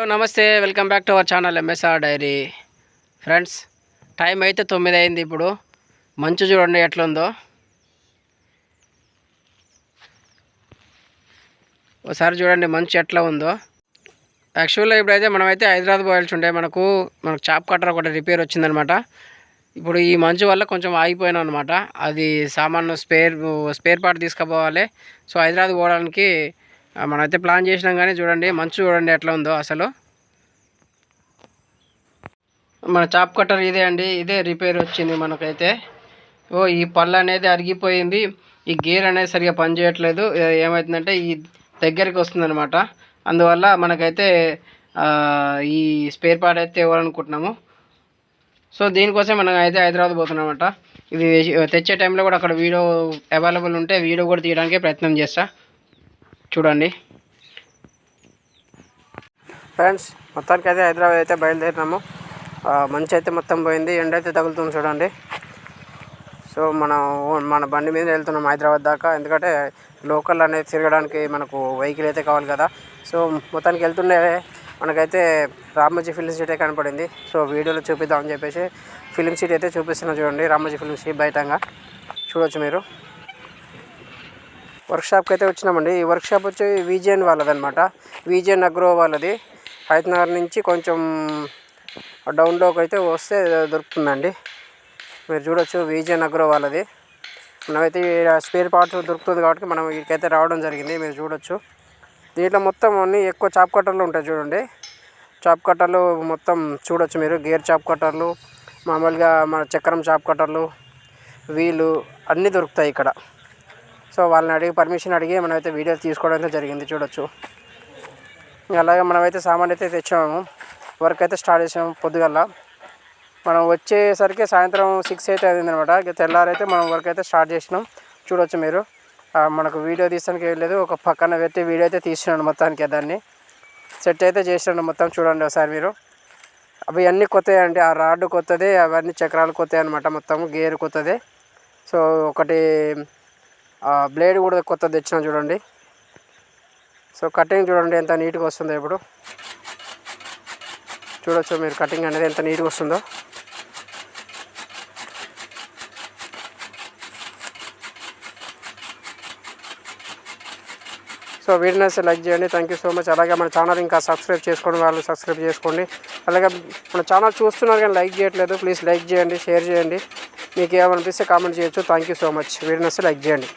Hello నమస్తే. Welcome back to our channel MSR diary friends time అయితే తొమ్మిది అయింది ఇప్పుడు. మంచు చూడండి ఎట్లా ఉందో ఒకసారి చూడండి మంచు ఎట్లా ఉందో. యాక్చువల్గా ఇప్పుడైతే మనమైతే హైదరాబాద్ పోయాల్సి ఉండే మనకు మనకు చాప్ కట్టర్ ఒకటి రిపేర్ వచ్చిందనమాట. ఇప్పుడు ఈ మంచు వల్ల కొంచెం ఆగిపోయినాం అనమాట. అది సామాను స్పేర్ స్పేర్ పార్ట్ తీసుకుపోవాలి. సో హైదరాబాద్ పోవడానికి మనమైతే ప్లాన్ చేసినాం కానీ చూడండి మంచు చూడండి ఎట్లా ఉందో అసలు. మన చాప్ కట్టర్ ఇదే అండి ఇదే రిపేర్ వచ్చింది మనకైతే. ఓ ఈ పళ్ళు అనేది అరిగిపోయింది. ఈ గేర్ అనేది సరిగా పనిచేయట్లేదు ఏమవుతుందంటే ఈ దగ్గరికి వస్తుందన్నమాట. అందువల్ల మనకైతే ఈ స్పేర్ పార్ట్ అయితే ఇవ్వాలనుకుంటున్నాము. సో దీనికోసం మనం అయితే హైదరాబాద్ పోతున్నామన్నమాట. ఇది తెచ్చే టైంలో కూడా అక్కడ వీడియో అవైలబుల్ ఉంటే వీడియో కూడా తీయడానికి ప్రయత్నం చేస్తాను చూడండి. ఫ్రెండ్స్ మొత్తానికి అయితే హైదరాబాద్ అయితే బయలుదేరినాము. మంచి అయితే మొత్తం పోయింది. ఎండ అయితే తగులుతుంది చూడండి. సో మనం మన బండి మీద వెళ్తున్నాం హైదరాబాద్ దాకా. ఎందుకంటే లోకల్ అనేది తిరగడానికి మనకు వెహికల్ అయితే కావాలి కదా. సో మొత్తానికి వెళ్తుండే మనకైతే రామోజీ ఫిలిం సిటీ కనపడింది. సో వీడియోలో చూపిద్దామని చెప్పేసి ఫిలిం సిటీ అయితే చూపిస్తున్నాం చూడండి. రామోజీ ఫిలిం సిటీ బయటంగా. చూడొచ్చు మీరు. వర్క్షాప్కి అయితే వచ్చినామండి. ఈ వర్క్షాప్ వచ్చి విజయన్ వాళ్ళదనమాట విజయన్ అగ్రో వాళ్ళది. హైదరాబాద్ నుంచి కొంచెం డౌన్లోకి అయితే వస్తే దొరుకుతుందండి. మీరు చూడొచ్చు విజయన్ అగ్రో వాళ్ళది. మనమైతే స్పేర్ పార్ట్స్ దొరుకుతుంది కాబట్టి మనం ఇక్కడికైతే రావడం జరిగింది. మీరు చూడొచ్చు. దీంట్లో మొత్తం అన్నీ ఎక్కువ చాప్ కట్టర్లు ఉంటాయి చూడండి. చాప్ కట్టర్లు మొత్తం చూడొచ్చు మీరు. గేర్ చాప్ కట్టర్లు మామూలుగా మన చక్రం చాప్ కట్టర్లు వీలు అన్నీ దొరుకుతాయి ఇక్కడ. సో వాళ్ళని అడిగి పర్మిషన్ అడిగి మనమైతే వీడియో తీసుకోవడం అయితే జరిగింది చూడొచ్చు. అలాగే మనమైతే సామాన్ అయితే తెచ్చాము. వర్క్ అయితే స్టార్ట్ చేసాము పొద్దుగల్లా మనం వచ్చేసరికి సాయంత్రం సిక్స్ అయితే అయింది అనమాట తెల్లారైతే మనం వర్క్ అయితే స్టార్ట్ చేసినాం. చూడొచ్చు మీరు. మనకు వీడియో తీసానికి ఏం లేదు. ఒక పక్కన పెట్టి వీడియో అయితే తీసినాను మొత్తానికి దాన్ని. సెట్ అయితే చేసినాను మొత్తం చూడండి ఒకసారి మీరు. అవి అన్నీ కొత్తవి ఆ రాడ్ కొత్తది అవన్నీ చక్రాలు కొత్తవి అనమాట మొత్తం గేర్ కొత్తది. సో ఒకటి బ్లేడ్ కూడా కొత్త తెచ్చిన చూడండి. సో కటింగ్ చూడండి ఎంత నీట్గా వస్తుందో ఇప్పుడు. చూడొచ్చు మీరు కటింగ్ అనేది ఎంత నీట్గా వస్తుందో. సో వీడియోస్ లైక్ చేయండి. థ్యాంక్ యూ సో మచ్ అలాగే మన ఛానల్ ఇంకా సబ్స్క్రైబ్ చేసుకోండి వాళ్ళు సబ్స్క్రైబ్ చేసుకోండి. అలాగే మన ఛానల్ చూస్తున్నారు కానీ లైక్ చేయట్లేదు. ప్లీజ్ లైక్ చేయండి షేర్ చేయండి. మీకు ఏమనిపిస్తే కామెంట్ చేయొచ్చు. Thank you so much videos like చేయండి.